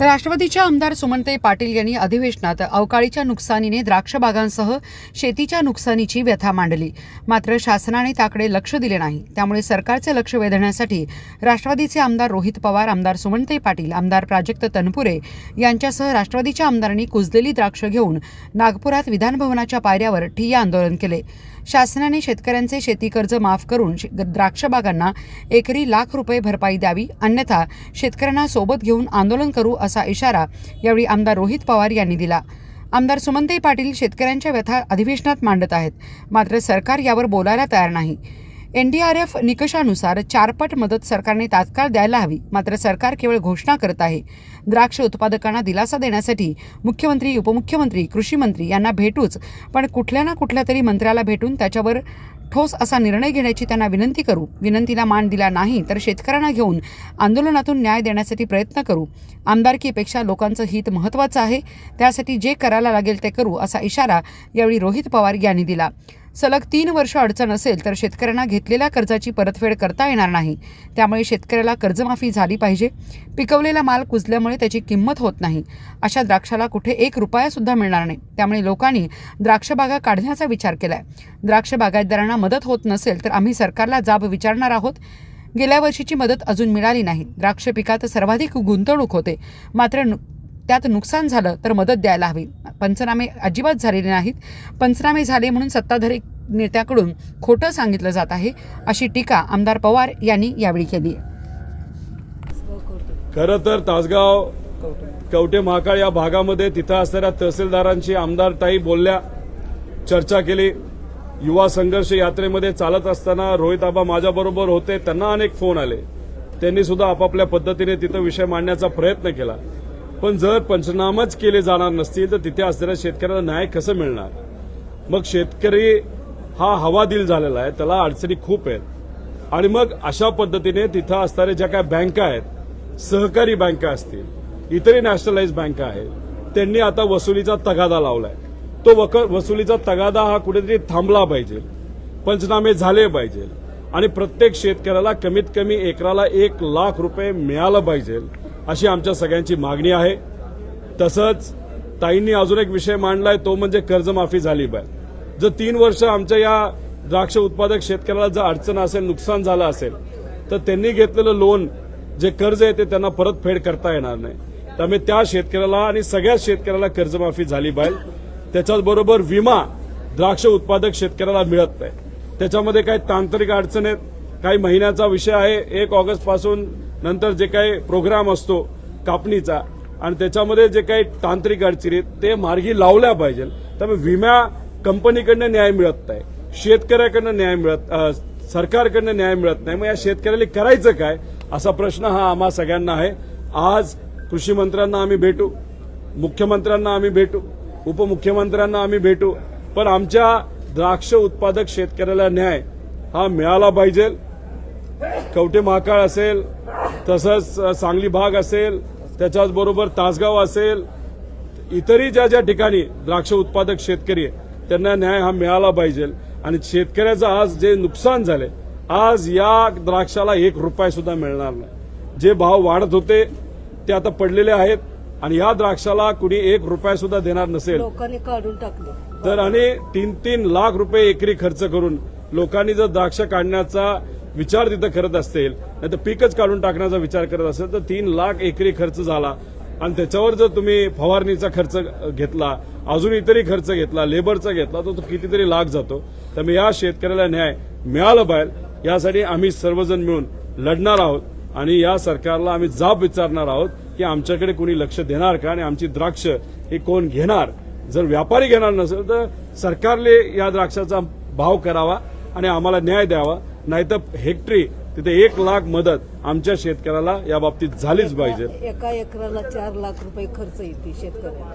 राष्ट्रवादीच्या आमदार सुमनताई पाटील यांनी अधिवेशनात अवकाळीच्या नुकसानीने द्राक्ष बागांसह शेतीच्या नुकसानीची व्यथा मांडली. मात्र शासनाने त्याकडे लक्ष दिले नाही. त्यामुळे सरकारचे लक्ष वेधण्यासाठी राष्ट्रवादीचे आमदार रोहित पवार आमदार सुमनताई पाटील आमदार प्राजक्त तनपुरे यांच्यासह राष्ट्रवादीच्या आमदारांनी कुजलेली द्राक्ष घेऊन नागपुरात विधानभवनाच्या पायऱ्यावर ठिय्या आंदोलन केले. शासनाने शेतकऱ्यांचे शेती कर्ज माफ करून द्राक्षबागांना एकरी लाख रुपये भरपाई द्यावी अन्यथा शेतकऱ्यांना सोबत घेऊन आंदोलन करू असा इशारा यावेळी आमदार रोहित पवार यांनी दिला. आमदार सुमनताई पाटील शेतकऱ्यांच्या व्यथा अधिवेशनात मांडत आहेत. मात्र सरकार यावर बोलायला तयार नाही. एनडीआरएफ निकषानुसार चारपट मदत सरकारने तात्काळ द्यायला हवी. मात्र सरकार केवळ घोषणा करत आहे. द्राक्ष उत्पादकांना दिलासा देण्यासाठी मुख्यमंत्री उपमुख्यमंत्री कृषी मंत्री यांना भेटूच पण कुठल्या ना कुठल्या तरी मंत्र्याला भेटून त्याच्यावर ठोस असा निर्णय घेण्याची त्यांना विनंती करू. विनंतीला मान दिला नाही तर शेतकऱ्यांना घेऊन आंदोलनातून न्याय देण्यासाठी प्रयत्न करू. आमदारकीपेक्षा लोकांचं हित महत्त्वाचं आहे. त्यासाठी जे करायला लागेल ते करू असा इशारा यावेळी रोहित पवार यांनी दिला. सलग तीन वर्ष अडचण असेल तर शेतकऱ्यांना घेतलेल्या कर्जाची परतफेड करता येणार नाही. त्यामुळे शेतकऱ्याला कर्जमाफी झाली पाहिजे. पिकवलेला माल कुजल्यामुळे त्याची किंमत होत नाही. अशा द्राक्षाला कुठे एक रुपयासुद्धा मिळणार नाही. त्यामुळे लोकांनी द्राक्षबागा काढण्याचा विचार केलाय. द्राक्ष बागायतदारांना मदत होत नसेल तर आम्ही सरकारला जाब विचारणार आहोत. गेल्या वर्षीची मदत अजून मिळाली नाही. द्राक्ष पिकात सर्वाधिक गुंतवणूक होते. मात्र त्यात नुकसान झालं तर मदत द्यायला हवी. पंचनामे अजिबात झालेले नाहीत. पंचनामे झाले म्हणून सत्ताधारी नेत्याकडून खोटं सांगितलं जात आहे अशी टीका आमदार पवार यांनी यावेळी केली खरं तर तासगाव कवटे महाकाळ या भागामध्ये तिथं असणाऱ्या तहसीलदारांशी आमदार ताई बोलल्या चर्चा केली. युवा संघर्ष यात्रेमध्ये चालत असताना रोहित आबा माझ्याबरोबर होते त्यांना अनेक फोन आले. त्यांनी सुद्धा आपापल्या पद्धतीने तिथं विषय मांडण्याचा प्रयत्न केला. पण जर पंचनामाच केले जाणार नसतील तर तिथे असणाऱ्या शेतकऱ्याला न्याय कसं मिळणार? मग शेतकरी हा हवादिल झालेला आहे त्याला अडचणी खूप आहेत. आणि मग अशा पद्धतीने तिथं असणाऱ्या ज्या काय बँका आहेत सहकारी बँका असतील इतरही नॅशनलाइज बँका आहेत त्यांनी आता वसुलीचा तगादा लावलाय. तो वक वसुलीचा तगादा हा कुठेतरी थांबला पाहिजे पंचनामे झाले पाहिजे आणि प्रत्येक शेतकऱ्याला कमीत कमी एकराला एक लाख रुपये मिळालं पाहिजे अशी आमच्या सगळ्यांची मागणी आहे. तसंच ताईंनी अजून एक विषय मांडलाय तो म्हणजे कर्जमाफी झाली पाहिजे जर तीन वर्ष आमच्या या द्राक्ष उत्पादक शेतकऱ्याला जर अडचण असेल नुकसान झालं असेल तर त्यांनी घेतलेलं लोन जे कर्ज आहे ते त्यांना परतफेड करता येणार नाही. त्यामुळे त्या शेतकऱ्याला आणि सगळ्या शेतकऱ्याला कर्जमाफी झाली पाहिजे. त्याच्याचबरोबर विमा द्राक्ष उत्पादक शेतकऱ्याला मिळत नाही. त्याच्यामध्ये काही तांत्रिक अडचण आहेत काही महिन्याचा विषय आहे. एक ऑगस्टपासून नंतर जे काही प्रोग्राम असतो कापणीचा आणि त्याच्यामध्ये जे काही तांत्रिक अडचणी ते मार्गी लावल्या पाहिजे. त्यामुळे विमा कंपनीकडनं न्याय मिळत नाही. शेतकऱ्याकडनं न्याय मिळत सरकारकडनं न्याय मिळत नाही. मग या शेतकऱ्याला करायचं काय? असा प्रश्न हा आम्हा सगळ्यांना आहे. आज कृषी मंत्र्यांना आम्ही भेटू मुख्यमंत्र्यांना आम्ही भेटू उपमुख्यमंत्र्यांना आम्ही भेटू पण आमच्या द्राक्ष उत्पादक शेतकऱ्याला न्याय हा मिळाला पाहिजे. कवठे महाकाळ असेल तसंच सांगली भाग असेल त्याच्याच बरोबर तासगाव असेल इतरही ज्या ज्या ठिकाणी द्राक्ष उत्पादक शेतकरी त्यांना न्याय हा मिळाला पाहिजे. आणि शेतकऱ्याचं आज जे नुकसान झाले आज या द्राक्षाला एक रुपया सुद्धा मिळणार नाही. जे भाव वाढत होते ते आता पडलेले आहेत. आणि या द्राक्षाला कुणी एक रुपया सुद्धा देणार नसेल लोकांनी काढून टाकले. तर आणि तीन तीन लाख रुपये एकरी खर्च करून लोकांनी जर द्राक्ष काढण्याचा विचार तिथं करत असतील नाही तर पीकच काढून टाकण्याचा विचार करत असेल तर तीन लाख एकरी खर्च झाला. आणि त्याच्यावर जर तुम्ही फवारणीचा खर्च घेतला अजून इतरही खर्च घेतला लेबरचा घेतला तर तो कितीतरी लाख जातो. त्यामुळे या शेतकऱ्याला न्याय मिळाला पाहिजे. यासाठी आम्ही सर्वजण मिळून लढणार आहोत आणि या सरकारला आम्ही जाब विचारणार आहोत की आमच्याकडे कोणी लक्ष देणार का आणि आमची द्राक्ष हे कोण घेणार? जर व्यापारी घेणार नसेल तर सरकारने या द्राक्षाचा भाव करावा आणि आम्हाला न्याय द्यावा. नाहीतर हेक्टरी तिथे एक लाख मदत आमच्या शेतकऱ्याला या बाबतीत झालीच पाहिजे. एका एकराला चार लाख रुपये खर्च येते शेतकऱ्याला.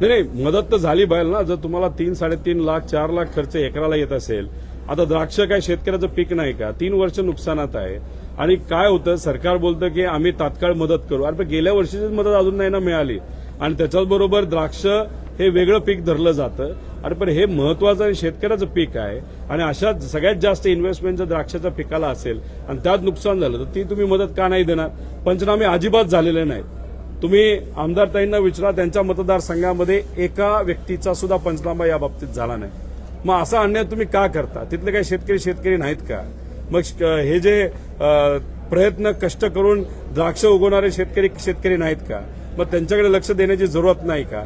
नाही नाही मदत तर झाली पाहिजे ना. जर तुम्हाला तीन साडेतीन लाख चार लाख खर्च एकराला येत असेल आता द्राक्ष काय शेतकऱ्याचं पीक नाही का? तीन वर्ष नुकसानात आहे. आणि काय होतं सरकार बोलतं की आम्ही तात्काळ मदत करू. अरे गेल्या वर्षीचीच मदत अजून नाही ना मिळाली. आणि त्याच्याच बरोबर द्राक्ष हे वेगळं पीक धरलं जातं. आणि पण हे महत्वाचं आणि शेतकऱ्याचं पीक आहे. आणि अशा सगळ्यात जास्त इन्व्हेस्टमेंट जर द्राक्षाच्या पिकाला असेल आणि त्यात नुकसान झालं तर ती तुम्ही मदत का नाही देणार? पंचनामे अजिबात झालेले नाहीत. तुम्ही आमदार ताईंना विचारा त्यांच्या मतदारसंघामध्ये एका व्यक्तीचा सुद्धा पंचनामा या बाबतीत झाला नाही. मग असा अन्याय तुम्ही का करता? तिथले काही शेतकरी शेतकरी नाहीत का? मग श- हे जे प्रयत्न कष्ट करून द्राक्ष उगवणारे शेतकरी शेतकरी नाहीत का? मग त्यांच्याकडे लक्ष देण्याची जरूरत नाही का?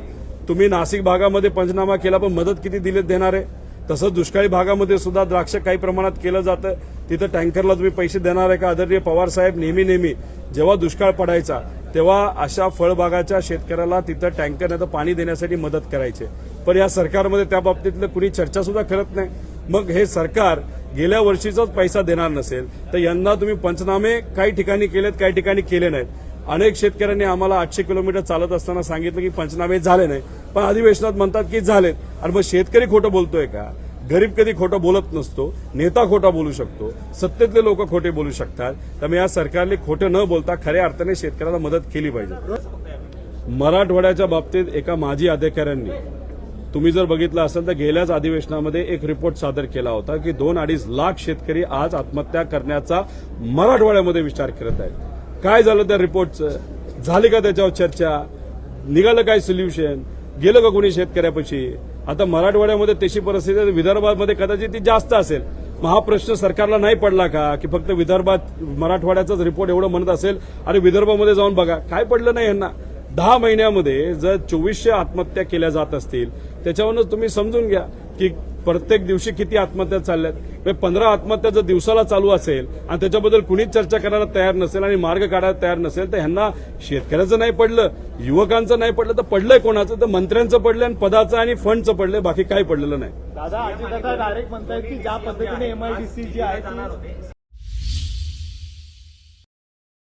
तुम्ही नाशिक भागामध्ये पंचनामा केला पण मदत किती दिलीत देणार आहे? तसंच दुष्काळी भागामध्ये सुद्धा द्राक्ष काही प्रमाणात केलं जातं तिथं टँकरला तुम्ही पैसे देणार आहे का? आदरणीय पवार साहेब नेहमी नेहमी जेव्हा दुष्काळ पडायचा तेव्हा अशा फळबागाच्या शेतकऱ्याला तिथं टँकर नाही तर पाणी देण्यासाठी मदत करायचे. पण या सरकारमध्ये त्या बाबतीतलं कुणी चर्चा सुद्धा करत नाही. मग हे सरकार गेल्या वर्षीचाच पैसा देणार नसेल तर यंदा तुम्ही पंचनामे काही ठिकाणी केलेत काही ठिकाणी केले नाहीत. अनेक शेतकऱ्यांनी आम्हाला आठशे किलोमीटर चालत असताना सांगितलं की पंचनामे झाले नाही. पण अधिवेशनात म्हणतात की झालेत. आणि मग शेतकरी खोटं बोलतोय का? गरीब कधी खोटं बोलत नसतो. नेता खोटा बोलू शकतो. सत्तेतले लोक खोटे बोलू शकतात. त्यामुळे या सरकारने खोटं न बोलता खऱ्या अर्थाने शेतकऱ्याला मदत केली पाहिजे. मराठवाड्याच्या बाबतीत एका माजी अधिकाऱ्यांनी तुम्ही जर बघितलं असेल तर गेल्याच अधिवेशनामध्ये एक रिपोर्ट सादर केला होता की दोन अडीच लाख शेतकरी आज आत्महत्या करण्याचा मराठवाड्यामध्ये विचार करत आहेत. काय झालं त्या रिपोर्टचं? झाली का त्याच्यावर चर्चा? निघालं काय सोल्युशन गेलं का कोणी शेतकऱ्यापाशी? आता मराठवाड्यामध्ये तशी परिस्थिती विदर्भामध्ये कदाचित ती जास्त असेल. मग हा प्रश्न सरकारला नाही पडला का की फक्त विदर्भात मराठवाड्याचाच रिपोर्ट एवढं म्हणत असेल? आणि विदर्भामध्ये जाऊन बघा काय पडलं नाही यांना? दहा महिन्यामध्ये जर चोवीसशे आत्महत्या केल्या जात असतील त्याच्यावरूनच तुम्ही समजून घ्या की प्रत्येक दिवशी किती आत्महत्या चालल्यात? म्हणजे पंधरा आत्महत्या जर दिवसाला चालू असेल आणि त्याच्याबद्दल कुणीच चर्चा करायला तयार नसेल आणि मार्ग काढायला तयार नसेल तर ह्यांना शेतकऱ्याचं नाही पडलं युवकांचं नाही पडलं तर पडलंय कोणाचं? तर मंत्र्यांचं पडलं आणि पदाचं आणि फंडचं पडलंय बाकी काही पडलेलं नाही. दादा दादा डायरेक्ट म्हणतायत की ज्या पद्धतीने एमआयडीसी जी आहे